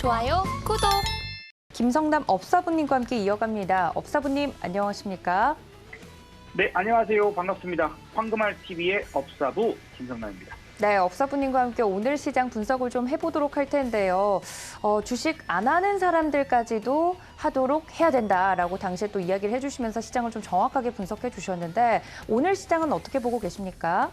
좋아요, 구독. 김성남 업사부님과 함께 이어갑니다. 업사부님 안녕하십니까? 네, 안녕하세요. 반갑습니다. 황금알 TV의 업사부 김성남입니다. 네, 업사부님과 함께 오늘 시장 분석을 좀 해보도록 할 텐데요. 어, 주식 안 하는 사람들까지도 하도록 해야 된다라고 당시에 또 이야기를 해주시면서 시장을 좀 정확하게 분석해 주셨는데 오늘 시장은 어떻게 보고 계십니까?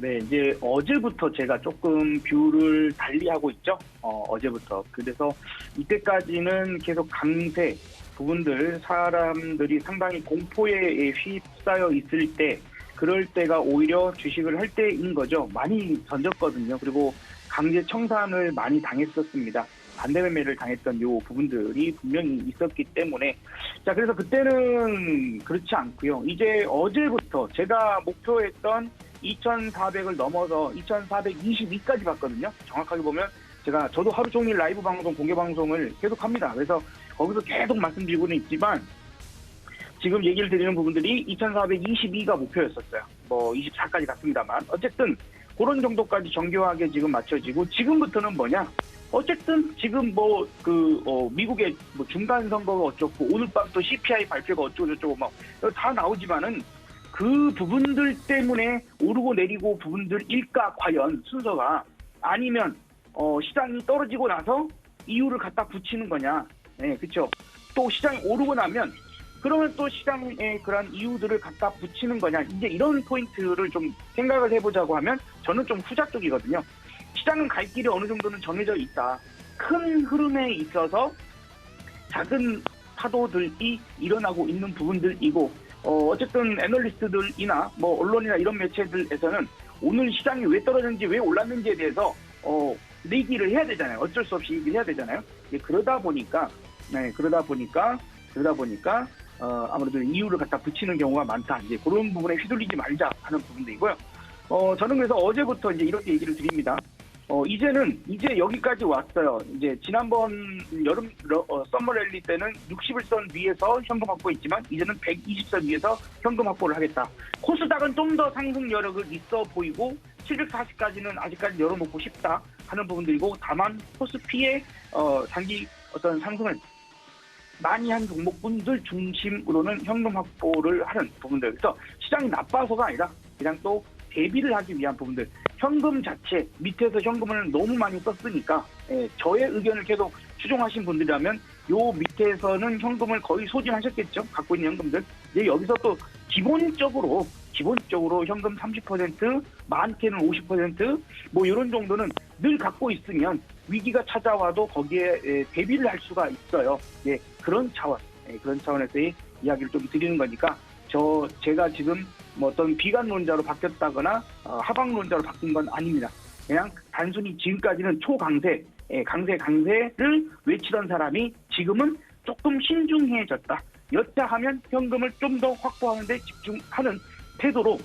네, 이제 어제부터 제가 조금 뷰를 달리하고 있죠. 어, 어제부터. 그래서 이때까지는 계속 강세 부분들 사람들이 상당히 공포에 휩싸여 있을 때 그럴 때가 오히려 주식을 할 때인 거죠. 많이 던졌거든요. 그리고 강제 청산을 많이 당했었습니다. 반대 매매를 당했던 요 부분들이 분명히 있었기 때문에 자 그래서 그때는 그렇지 않고요. 이제 어제부터 제가 목표했던 2,400을 넘어서 2,422까지 봤거든요. 정확하게 보면 제가 저도 하루 종일 라이브 방송, 공개 방송을 계속 합니다. 그래서 거기서 계속 말씀드리고는 있지만 지금 얘기를 드리는 부분들이 2,422가 목표였었어요. 뭐 24까지 갔습니다만 어쨌든 그런 정도까지 정교하게 지금 맞춰지고 지금부터는 뭐냐? 어쨌든 지금 뭐그 미국의 뭐 중간 선거가 어쩌고 오늘 밤 또 CPI 발표가 어쩌고 저쩌고 막 다 나오지만은 그 부분들 때문에 오르고 내리고 부분들일까 과연 순서가 아니면 어 시장이 떨어지고 나서 이유를 갖다 붙이는 거냐? 네, 그렇죠. 또 시장이 오르고 나면 그러면 또 시장의 그런 이유들을 갖다 붙이는 거냐? 이제 이런 포인트를 좀 생각을 해보자고 하면 저는 좀 후자 쪽이거든요. 시장은 갈 길이 어느 정도는 정해져 있다. 큰 흐름에 있어서 작은 파도들이 일어나고 있는 부분들이고 어, 어쨌든 애널리스트들이나 뭐 언론이나 이런 매체들에서는 오늘 시장이 왜 떨어졌는지 왜 올랐는지에 대해서 어, 얘기를 해야 되잖아요. 어쩔 수 없이 얘기를 해야 되잖아요. 예, 그러다 보니까 네, 그러다 보니까 그러다 보니까 어, 아무래도 이유를 갖다 붙이는 경우가 많다. 이제 그런 부분에 휘둘리지 말자 하는 부분들이고요. 어, 저는 그래서 어제부터 이제 이렇게 얘기를 드립니다. 어, 이제는, 이제 여기까지 왔어요. 이제 지난번 여름, 러, 어, 썸머 랠리 때는 60일선 위에서 현금 확보했지만, 이제는 120선 위에서 현금 확보를 하겠다. 코스닥은 좀 더 상승 여력을 있어 보이고, 740까지는 아직까지 열어놓고 싶다 하는 부분들이고, 다만 코스피의, 어, 단기 어떤 상승을 많이 한 종목분들 중심으로는 현금 확보를 하는 부분들. 그래서 시장이 나빠서가 아니라 그냥 또 대비를 하기 위한 부분들. 현금 자체 밑에서 현금을 너무 많이 썼으니까 예, 저의 의견을 계속 추종하신 분들이라면 요 밑에서는 현금을 거의 소진하셨겠죠. 갖고 있는 현금들. 이제 여기서 또 기본적으로 기본적으로 현금 30% 많게는 50%뭐 이런 정도는 늘 갖고 있으면 위기가 찾아와도 거기에 예, 대비를 할 수가 있어요. 예, 그런 차원, 예, 그런 차원에서의 이야기를 좀 드리는 거니까 저 제가 지금 뭐 어떤 비관론자로 바뀌었다거나 어, 하방론자로 바뀐 건 아닙니다. 그냥 단순히 지금까지는 초강세, 예, 강세 강세를 외치던 사람이 지금은 조금 신중해졌다. 여차하면 현금을 좀 더 확보하는데 집중하는 태도로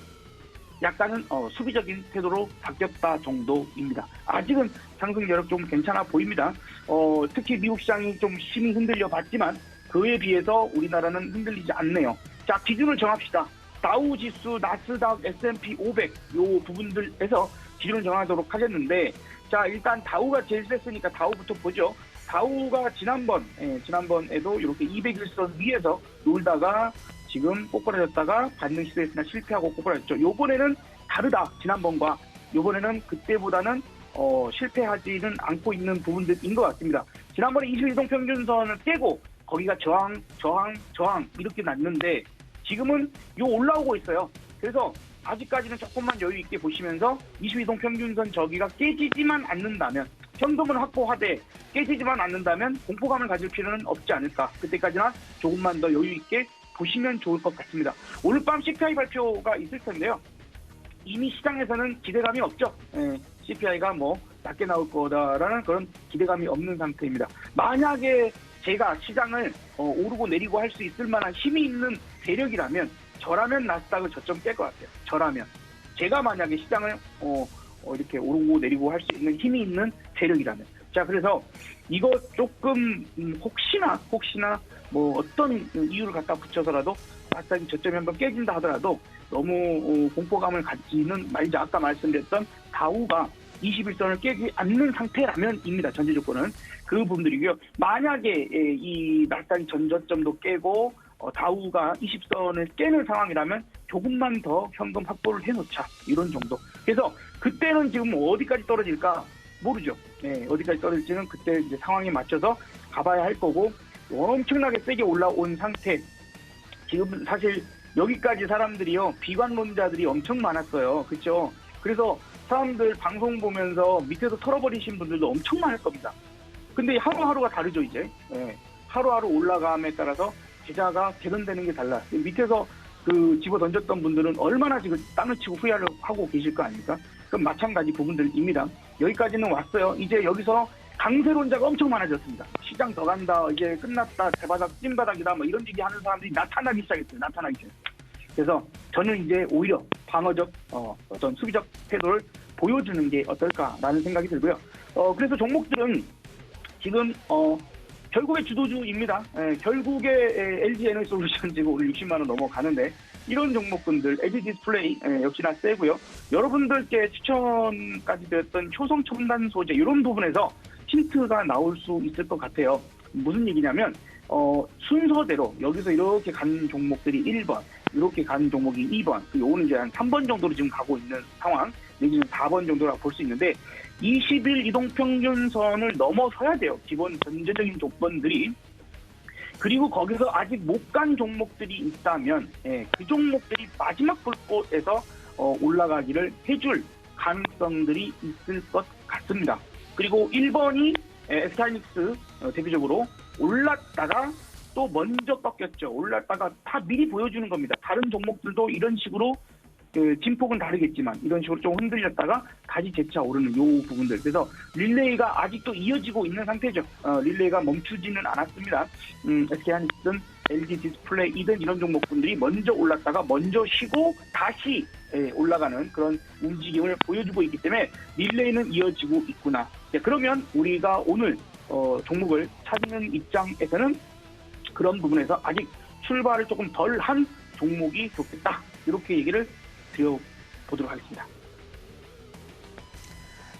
약간은 어, 수비적인 태도로 바뀌었다 정도입니다. 아직은 상승 여력 좀 괜찮아 보입니다. 어, 특히 미국 시장이 좀 심히 흔들려 봤지만 그에 비해서 우리나라는 흔들리지 않네요. 자 기준을 정합시다. 다우 지수, 나스닥, S&P 500 요 부분들에서 기준을 정하도록 하겠는데 자 일단 다우가 제일 셌으니까 다우부터 보죠. 다우가 지난번 예, 지난번에도 이렇게 200일선 위에서 놀다가 지금 꼬꾸라졌다가 반등 시도했으나 실패하고 꼬꾸라졌죠. 요번에는 다르다 지난번과 요번에는 그때보다는 어, 실패하지는 않고 있는 부분들인 것 같습니다. 지난번에 21동 평균선을 깨고 거기가 저항, 저항, 저항 이렇게 났는데 지금은 요 올라오고 있어요. 그래서 아직까지는 조금만 여유 있게 보시면서 22동 평균선 저기가 깨지지만 않는다면 현금은 확보하되 깨지지만 않는다면 공포감을 가질 필요는 없지 않을까. 그때까지나 조금만 더 여유 있게 보시면 좋을 것 같습니다. 오늘 밤 CPI 발표가 있을 텐데요. 이미 시장에서는 기대감이 없죠. 예, CPI가 뭐 낮게 나올 거다라는 그런 기대감이 없는 상태입니다. 만약에 제가 시장을 어, 오르고 내리고 할 수 있을 만한 힘이 있는 세력이라면 저라면 나스닥을 저점 깰 것 같아요. 저라면 제가 만약에 시장을 어, 어, 이렇게 오르고 내리고 할 수 있는 힘이 있는 세력이라면 자 그래서 이거 조금 음, 혹시나 혹시나 뭐 어떤 이유를 갖다 붙여서라도 나스닥이 저점이 한번 깨진다 하더라도 너무 어, 공포감을 갖지는 말자 아까 말씀드렸던 다우가 21선을 깨지 않는 상태라면입니다. 전제 조건은 그 부분들이고요. 만약에 예, 이 낙산이 전저점도 깨고 어, 다우가 20선을 깨는 상황이라면 조금만 더 현금 확보를 해놓자 이런 정도. 그래서 그때는 지금 어디까지 떨어질까 모르죠. 예, 어디까지 떨어질지는 그때 이제 상황에 맞춰서 가봐야 할 거고 엄청나게 세게 올라온 상태. 지금 사실 여기까지 사람들이요 비관론자들이 엄청 많았어요. 그렇죠? 그래서 사람들 방송 보면서 밑에서 털어버리신 분들도 엄청 많을 겁니다. 근데 하루하루가 다르죠 이제. 예, 하루하루 올라감에 따라서 계좌가 개선되는 게 달라. 밑에서 그 집어 던졌던 분들은 얼마나 지금 땅을 치고 후회를 하고 계실 거 아닙니까? 그럼 마찬가지 부분들입니다. 여기까지는 왔어요. 이제 여기서 강세론자가 엄청 많아졌습니다. 시장 더 간다, 이제 끝났다, 대바닥, 찐바닥이다, 뭐 이런 얘기 하는 사람들이 나타나기 시작했어요. 나타나기 시작. 그래서 저는 이제 오히려 방어적, 어, 어떤 수비적 태도를 보여주는 게 어떨까라는 생각이 들고요. 어, 그래서 종목들은 지금, 어, 결국에 주도주입니다. 예, 결국에 에, LG 에너지 솔루션 지금 오늘 60만 원 넘어가는데 이런 종목군들 LG 디스플레이 예, 역시나 세고요. 여러분들께 추천까지 드렸던 효성 첨단 소재 이런 부분에서 힌트가 나올 수 있을 것 같아요. 무슨 얘기냐면 어, 순서대로 여기서 이렇게 간 종목들이 1번, 이렇게 간 종목이 2번, 그리고 오늘 이제 한 3번 정도로 지금 가고 있는 상황, 내지는 4번 정도라고 볼 수 있는데 20일 이동평균선을 넘어서야 돼요. 기본 전제적인 조건들이. 그리고 거기서 아직 못 간 종목들이 있다면 예, 그 종목들이 마지막 불꽃에서 어, 올라가기를 해줄 가능성들이 있을 것 같습니다. 그리고 1번이 에스타이닉스 어, 대표적으로 올랐다가 또 먼저 꺾였죠. 올랐다가 다 미리 보여주는 겁니다. 다른 종목들도 이런 식으로 그 진폭은 다르겠지만 이런 식으로 좀 흔들렸다가 다시 재차 오르는 요 부분들. 그래서 릴레이가 아직도 이어지고 있는 상태죠. 어, 릴레이가 멈추지는 않았습니다. 음, SK하이닉스든 LG 디스플레이든 이런 종목분들이 먼저 올랐다가 먼저 쉬고 다시 예, 올라가는 그런 움직임을 보여주고 있기 때문에 릴레이는 이어지고 있구나. 네, 그러면 우리가 오늘 어, 종목을 찾는 입장에서는 그런 부분에서 아직 출발을 조금 덜 한 종목이 좋겠다. 이렇게 얘기를 드려보도록 하겠습니다.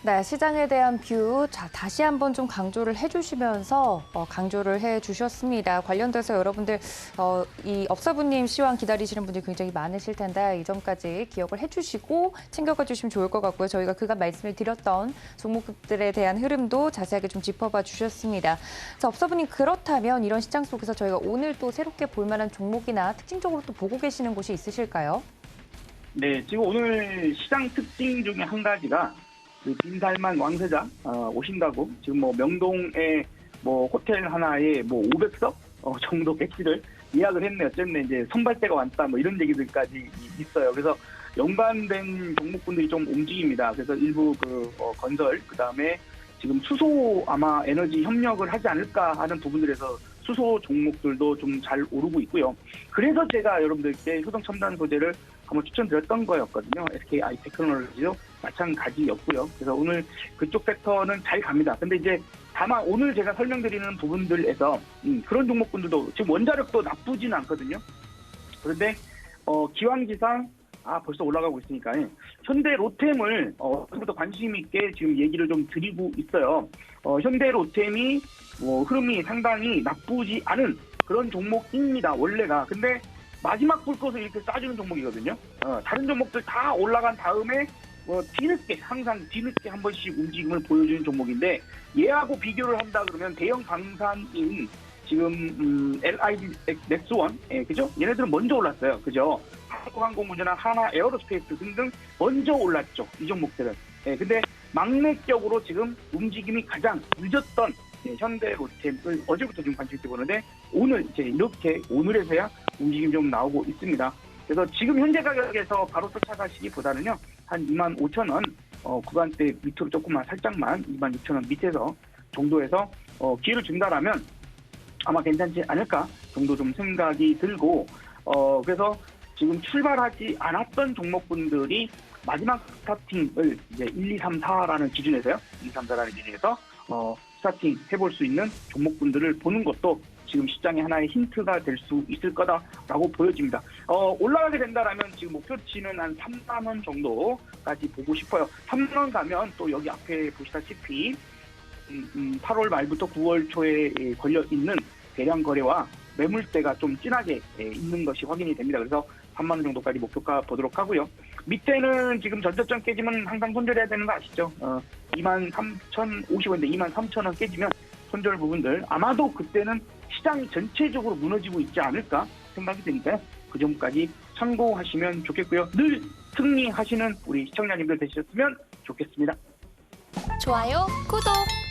네, 시장에 대한 뷰 자, 다시 한번 좀 강조를 해주시면서 어, 강조를 해주셨습니다. 관련돼서 여러분들 어, 이 업사부님 시황 기다리시는 분들이 굉장히 많으실 텐데 이 점까지 기억을 해주시고 챙겨가 주시면 좋을 것 같고요. 저희가 그간 말씀을 드렸던 종목들에 대한 흐름도 자세하게 좀 짚어봐 주셨습니다. 자, 업사부님 그렇다면 이런 시장 속에서 저희가 오늘 또 새롭게 볼 만한 종목이나 특징적으로 또 보고 계시는 곳이 있으실까요? 네, 지금 오늘 시장 특징 중에 한 가지가 그 빈살만 왕세자 어, 오신다고 지금 뭐 명동에 뭐 호텔 하나에 뭐 500석 어, 정도 객실을 예약을 했네 어쨌네 이제 선발대가 왔다 뭐 이런 얘기들까지 이- 있어요. 그래서 연관된 종목군들이 좀 움직입니다. 그래서 일부 그 어, 건설 그 다음에 지금 수소 아마 에너지 협력을 하지 않을까 하는 부분들에서 수소 종목들도 좀 잘 오르고 있고요. 그래서 제가 여러분들께 효동 첨단 소재를 한번 추천드렸던 거였거든요. SKI 테크놀로지도 마찬가지였고요. 그래서 오늘 그쪽 섹터는 잘 갑니다. 근데 이제 다만 오늘 제가 설명드리는 부분들에서 음, 그런 종목군들도 지금 원자력도 나쁘지는 않거든요. 그런데 어, 기왕지상 아 벌써 올라가고 있으니까 현대 로템을 어, 부터 관심 있게 지금 얘기를 좀 드리고 있어요. 어, 현대 로템이 뭐 흐름이 상당히 나쁘지 않은 그런 종목입니다. 원래가 근데 마지막 불꽃을 이렇게 쏴주는 종목이거든요. 어, 다른 종목들 다 올라간 다음에 뭐 뒤늦게 항상 뒤늦게 한 번씩 움직임을 보여주는 종목인데 얘하고 비교를 한다 그러면 대형 방산인 지금 음, LID 넥스원 예, 그죠? 얘네들은 먼저 올랐어요. 그죠? 한국항공운전이나 하나 에어로스페이스 등등 먼저 올랐죠. 이 종목들은. 예, 근데 막내격으로 지금 움직임이 가장 늦었던 예, 현대 로템을 어제부터 지금 관심 있게 보는데 오늘 이제 이렇게 오늘에서야 움직임이 좀 나오고 있습니다. 그래서 지금 현재 가격에서 바로 쫓아가시기보다는요 한 2만 5천 원 어, 구간대 밑으로 조금만 살짝만 2만 6천 원 밑에서 정도에서 어, 기회를 준다라면 아마 괜찮지 않을까 정도 좀 생각이 들고 어, 그래서 지금 출발하지 않았던 종목분들이 마지막 스타팅을 이제 1, 2, 3, 4라는 기준에서요. 1, 2, 3, 4라는 기준에서 어, 스타팅 해볼 수 있는 종목군들을 보는 것도 지금 시장의 하나의 힌트가 될 수 있을 거다라고 보여집니다. 어, 올라가게 된다라면 지금 목표치는 한 3만 원 정도까지 보고 싶어요. 3만 원 가면 또 여기 앞에 보시다시피 음, 음, 8월 말부터 9월 초에 예, 걸려 있는 대량 거래와 매물대가 좀 진하게 예, 있는 것이 확인이 됩니다. 그래서 3만 원 정도까지 목표가 보도록 하고요. 밑에는 지금 전저점 깨지면 항상 손절해야 되는 거 아시죠? 어, 2만 3,050원인데 2만 3천 원 깨지면 손절 부분들 아마도 그때는 시장이 전체적으로 무너지고 있지 않을까 생각이 드니까요. 그 점까지 참고하시면 좋겠고요. 늘 승리하시는 우리 시청자님들 되셨으면 좋겠습니다. 좋아요, 구독.